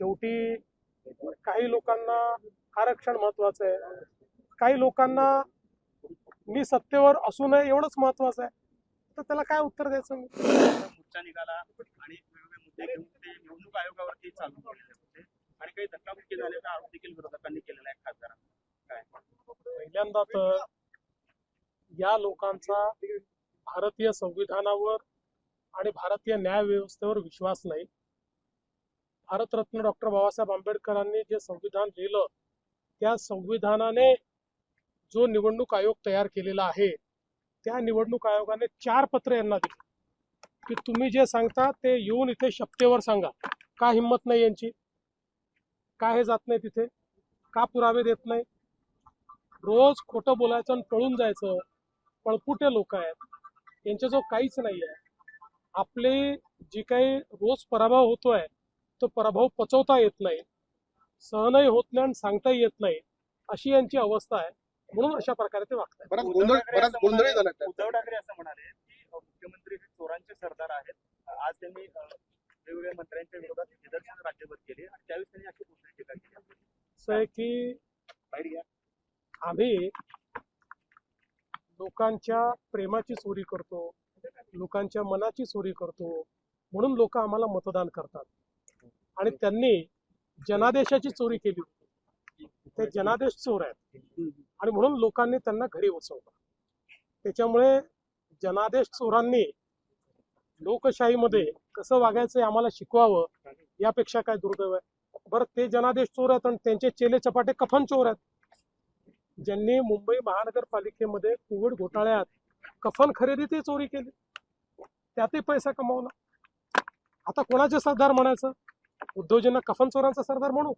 शेवटी काही लोकांना आरक्षण महत्वाचं आहे. काही लोकांना मी सत्तेवर असू नये एवढंच महत्वाचं आहे. तर त्याला काय उत्तर द्यायचं मी? मोर्चा निघाला आणि मुद्दे घेऊन ते निवडणूक आयोगावरती चालू केलेले होते. आणि काही धक्काबुक्की झाल्याचा आरोप देखील विरोधकांनी केलेला आहे. खासदारांना. काय? पहिल्यांदा तर या लोकांचा भारतीय संविधानावर आणि भारतीय न्याय व्यवस्थेवर विश्वास नाही. भारतरत्न डॉक्टर बाबासाहेब आंबेडकरांनी जे संविधान लिहिलं त्या संविधानाने जो निवडणूक आयोग तयार केलेला आहे त्या निवडणूक आयोगाने चार पत्र यांना दिली. की तुम्ही जे सांगता ते येऊन इथे शपथेवर सांगा. का हिंमत नाही यांची? का हे जात नाही तिथे का पुरावे देत नाही? रोज खोटं बोलायचं आणि पळून जायचं. पळपुटे लोक आहेत? यांच्याजवळ काहीच नाही आहे आपली जी काही रोज पराभव होतोय तो पराभव पचवता येत नाही. सहनही होत नाही आणि सांगताही येत नाही. अशी यांची अवस्था आहे. म्हणून अशा प्रकारे ते वागतात बराच उद्धव गोंधळ ठाकरे बराच असं गोंधळही म्हणाले- झाला त्यात. उद्धव ठाकरे असं म्हणाले की अ, मुख्यमंत्री हे चोरांचे सरदार आहेत. आज त्यांनी अ, वेगवेगळ्या मंत्र्यांच्या विरोधात निदर्शन राज्यभर केली आणि त्यावेळेस त्यांनी अशी घोषणा टीका केली. असं आहे की बाहेर घ्या. आम्ही लोकांच्या प्रेमाची चोरी करतो लोकांच्या मनाची चोरी करतो म्हणून लोक आम्हाला मतदान करतात. आणि त्यांनी जनादेशाची चोरी केली होती. ते जनादेश चोर आहेत. आणि म्हणून लोकांनी त्यांना घरी बसवलं. त्याच्यामुळे जनादेश चोरांनी लोकशाहीमध्ये कसं वागायचं आम्हाला शिकवावं यापेक्षा काय दुर्दैव आहे? बरं ते जनादेश चोर आहेत आणि त्यांचे चेले चपाटे कफन चोर आहेत. ज्यांनी मुंबई महानगरपालिकेमध्ये कोविड घोटाळ्यात कफन खरेदी ते चोरी केली. त्यातही पैसा कमावला. आता कोणाचे सरदार म्हणायचं? उद्योजकांना कफन चोरांचा सरदार म्हणू?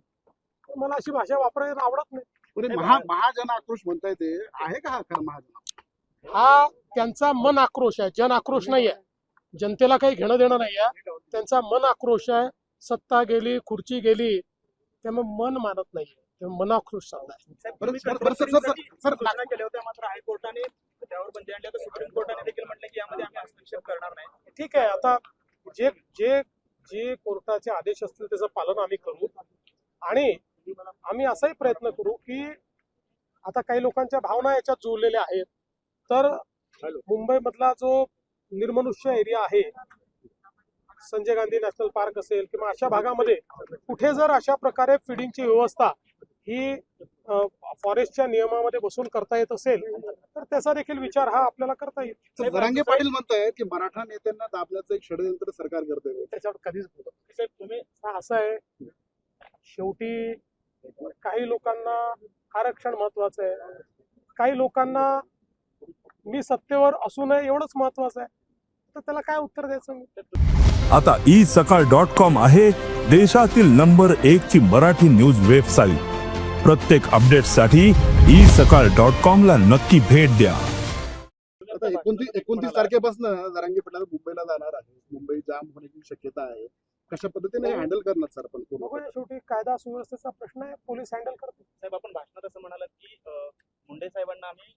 मला अशी भाषा वापरायला आवडत नाही. महा महाजन आक्रोश म्हणताय ते. आहे का हा खरं महाजन? हा त्यांचा मन आक्रोश आहे. जन आक्रोश नाही आहे जनतेला काही घेणं देणं नाही आहे त्यांचा मन आक्रोश आहे. सत्ता गेली खुर्ची गेली त्यामुळे मन मानत नाही त्यामुळे मन आक्रोश चाललाय साहेब, बरं, तुम्ही बरं, बरं, सर, सर, सर, सर, सूचना केल्या होत्या. मात्र हायकोर्टाने त्यावर बंदी आणली. आता सुप्रीम कोर्टाने देखील म्हटलं की यामध्ये आम्ही हस्तक्षेप करणार नाही. ठीक आहे. आता जे जे जे कोर्टाचे आदेश असतील त्याचं पालन आम्ही करू. आणि आम्ही असाही प्रयत्न करू की आता काही लोकांच्या भावना याच्यात जुळलेल्या आहेत. तर मुंबई मधला जो निर्मनुष्य एरिया आहे संजय गांधी नॅशनल पार्क असेल किंवा अशा भागामध्ये कुठे जर अशा प्रकारे फिडिंगची व्यवस्था ही फॉरेस्टच्या नियमामध्ये बसून करता येत असेल त्याचा देखील विचार हा आपल्याला करता येईल. तर जरांगे पाटील म्हणतायत की मराठा नेत्यांना दाबण्याचं एक षडयंत्र सरकार करतंय. त्याच्यावर कधीच बोलत नाही. साहेब तुम्ही हा असं आहे शेवटी काही लोकांना आरक्षण महत्वाचं आहे. काही लोकांना मी सत्तेवर असू नये एवढंच महत्वाचं आहे. तर त्याला काय उत्तर द्यायचं मी? आता ई सकाळ डॉट कॉम आहे देशातील नंबर एक ची मराठी न्यूज वेबसाईट प्रत्येक अपडेटसाठी ई सकाळ डॉट कॉम ला नक्की भेट द्या. आता एकोणतीस एकोणतीस तारखेपासून जरांगे पाटील मुंबईला जाणार आहे. मुंबई जाम होण्याची शक्यता आहे. कशा पद्धतीने हँडल करणार सर? बघूया शेवटी कायदा सुव्यवस्थेचा प्रश्न आहे. पोलीस हँडल करतात साहेब आपण भाषणात असं म्हणालात की मुंडे साहेबांना आम्ही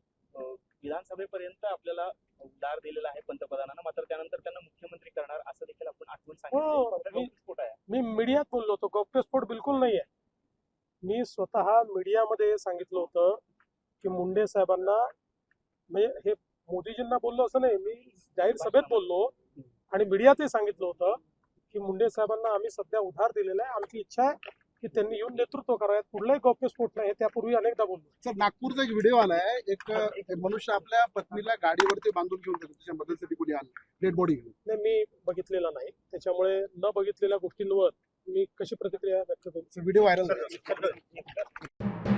विधानसभेपर्यंत आपल्याला उद्धार दिलेला आहे पंतप्रधानांना. मात्र त्यानंतर त्यांना मुख्यमंत्री करणार असं देखील आपण आठवण हो, सांगितली आहे? मी मीडियात बोललो होतो गौप्यस्फोट बिलकुल नाही आहे मी स्वतः मीडियामध्ये सांगितलं होतं की मुंडे साहेबांना म्हणजे हे मोदीजींना बोललो असं नाही मी जाहीर सभेत बोललो आणि मीडियातही सांगितलं होतं की मुंडे साहेबांना आम्ही सध्या उधार दिलेला आहे. आमची इच्छा आहे की त्यांनी येऊन नेतृत्व करावं. कुठलाही गौप्यस्फोट नाही. हे त्यापूर्वी अनेकदा बोललो. सर नागपूरचा एक व्हिडिओ आलाय. एक एक मनुष्य आपल्या पत्नीला गाडीवरती बांधून घेऊन जातो. त्याच्या मदतीसाठी कोणी आलं? डेड बॉडी घेऊन. नाही मी बघितलेला नाही. त्याच्यामुळे न बघितलेल्या गोष्टींवर मी कशी प्रतिक्रिया व्यक्त करू? व्हिडिओ व्हायरल झाला.